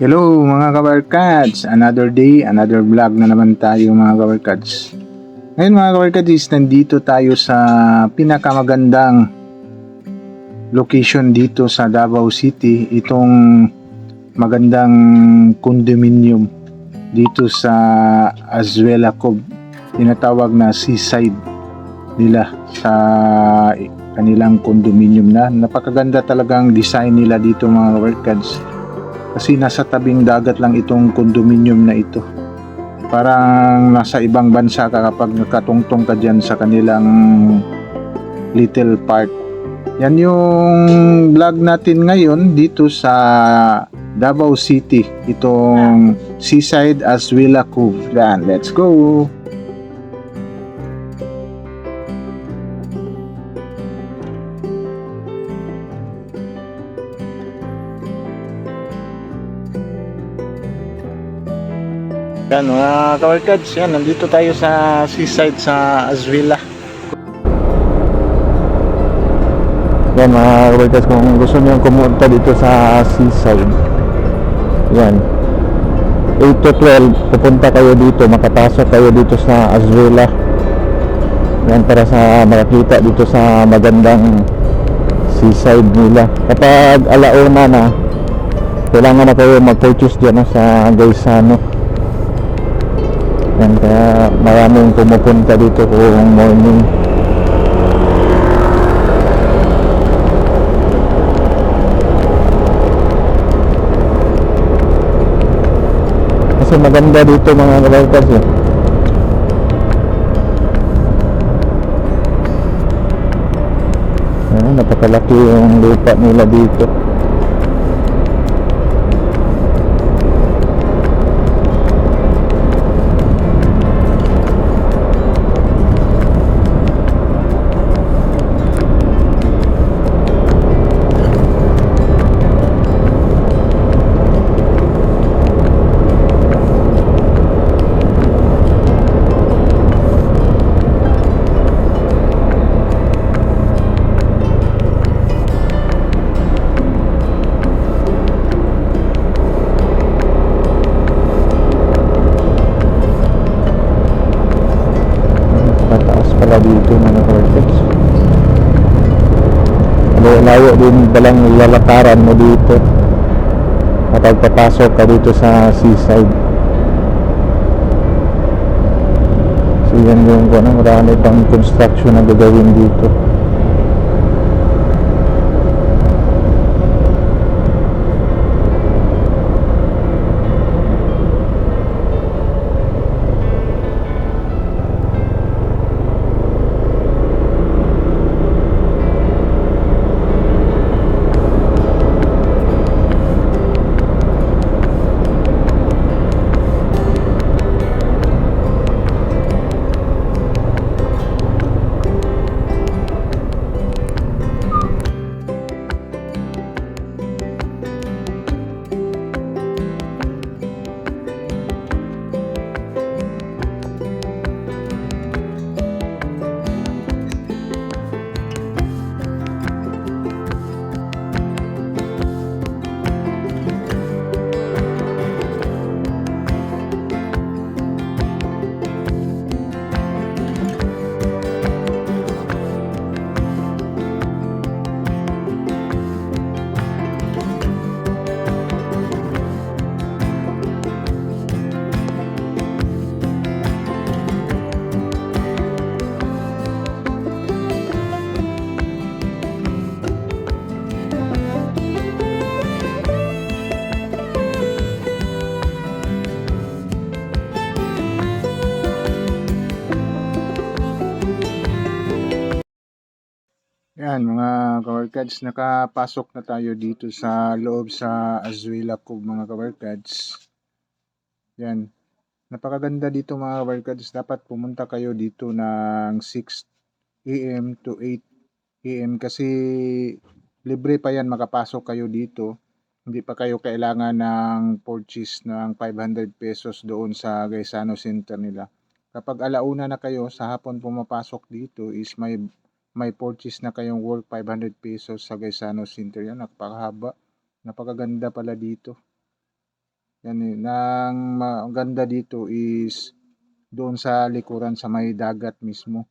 Hello mga kabarkads! Another day, another vlog na naman tayo mga kabarkads. Ngayon mga kabarkads, nandito tayo sa pinakamagandang location dito sa Davao City. Itong magandang condominium dito sa Azuela Cove. Tinatawag na seaside nila sa kanilang condominium na. Napakaganda talagang design nila dito mga kabarkads kasi nasa tabing dagat lang itong condominium na ito. Parang nasa ibang bansa ka kapag nakatungtong ka dyan sa kanilang little park. Yan yung vlog natin ngayon dito sa Davao City. Itong Seaside Aswila Cove. Yan, let's go! Yan mga kawarkads, yan, nandito tayo sa seaside sa Azwila. Yan mga kawarkads, kung gusto niyo kumunta dito sa seaside, yan, 8 to 12, pupunta kayo dito, makapasok kayo dito sa Azwila. Yan, para sa makakita dito sa magandang seaside nila. Kapag alauna na, kailangan na kayo mag-purchase dyan sa Gaisano. Yan, kaya maraming pumupunta dito kung morning. Kasi maganda dito mga kabarkas eh. Ayan, napakalaki yung lupa nila dito. Pala dito mga kabarkas. Layo din balang lalakaran mo dito. Kapag papasok ka dito sa seaside. So yan yung ano, marami pang construction na gagawin dito. Yan mga kawarkads, nakapasok na tayo dito sa loob sa Azuela Cove mga kawarkads. Yan. Napakaganda dito mga kawarkads. Dapat pumunta kayo dito ng 6 AM to 8 AM kasi libre pa yan makapasok kayo dito. Hindi pa kayo kailangan ng purchase ng 500 pesos doon sa Gaisano Center nila. Kapag alauna na kayo, sa hapon pumapasok dito is may may purchase na kayong worth 500 pesos sa Gaisano Center yan. Napakahaba. Napakaganda pala dito. Yan eh. Ang ganda dito is doon sa likuran sa may dagat mismo.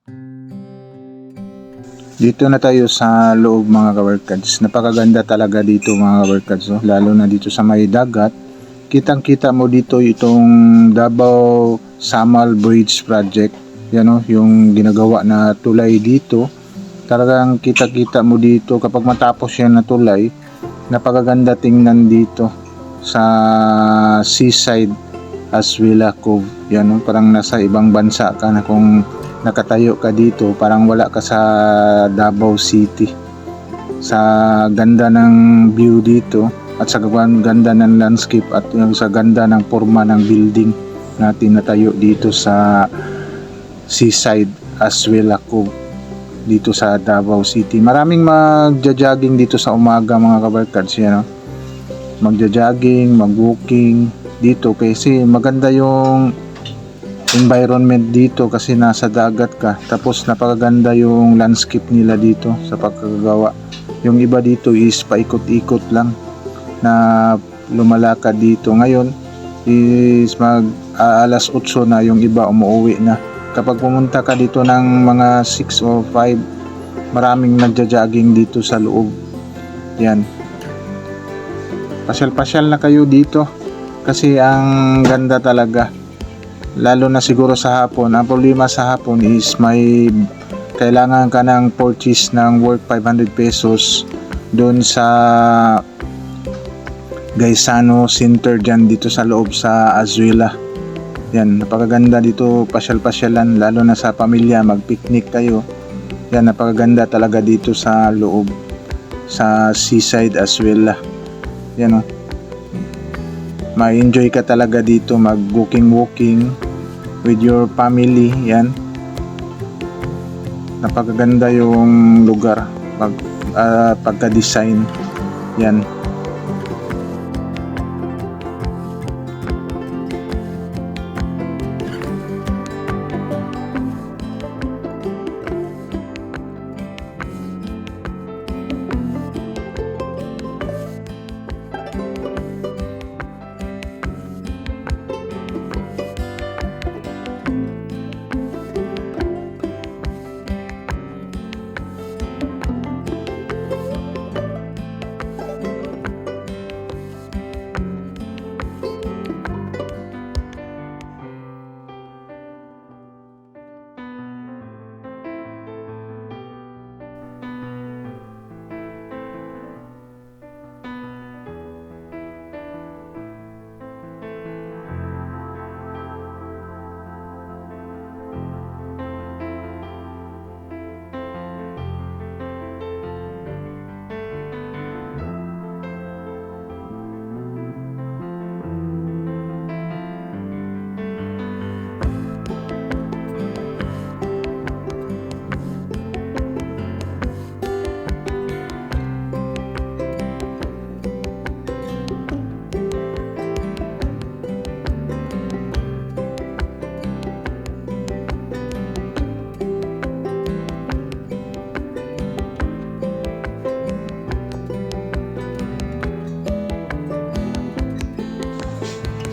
Dito na tayo sa loob mga kaworkads. Napakaganda talaga dito mga kaworkads. Oh. Lalo na dito sa may dagat. Kitang kita mo dito itong Davao Samal Bridge Project. Yan oh, yung ginagawa na tulay dito. Talagang kita-kita mo dito kapag matapos yan na tulay. Napakaganda tingnan dito sa seaside Aswila Cove. Yan oh, parang nasa ibang bansa ka na kung nakatayo ka dito parang wala ka sa Davao City sa ganda ng view dito at sa ganda ng landscape at yung sa ganda ng forma ng building na tinatayo dito sa seaside Aswela Cove dito sa Davao City. Maraming magja-jogging dito sa umaga mga kabarkads yan no? magja-jogging, mag-walking dito kasi maganda yung environment dito kasi nasa dagat ka. Tapos napakaganda yung landscape nila dito sa pagkagawa yung iba dito is paikot-ikot lang na lumalakad dito. Ngayon is mag ah, alas 8 na yung iba umuwi na kapag pumunta ka dito ng mga 6 o 5 maraming nagja-jogging dito sa loob. Yan. Pasyal-pasyal na kayo dito kasi ang ganda talaga. Lalo na siguro sa hapon. Ang problema sa hapon is may kailangan ka ng purchase ng worth 500 pesos doon sa Gaisano Center dyan dito sa loob sa Azuela yan napakaganda dito pasyal-pasyalan lalo na sa pamilya mag picnic kayo yan napakaganda talaga dito sa loob sa seaside Azuela yan o ma-enjoy ka talaga dito mag walking walking with your family yan. Napakaganda yung lugar pag ah, pagka-design yan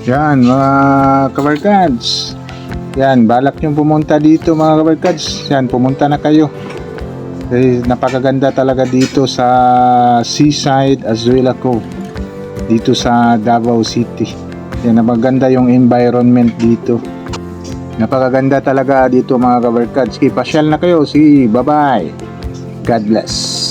Yan, mga kabarkads. Yan, balak nyo pumunta dito mga kabarkads. Yan, pumunta na kayo. Eh, napakaganda talaga dito sa Seaside Azuela Cove. Dito sa Davao City. Yan, napaganda yung environment dito. Napakaganda talaga dito mga kabarkads. Ipasyal na kayo. Sige, bye-bye. God bless.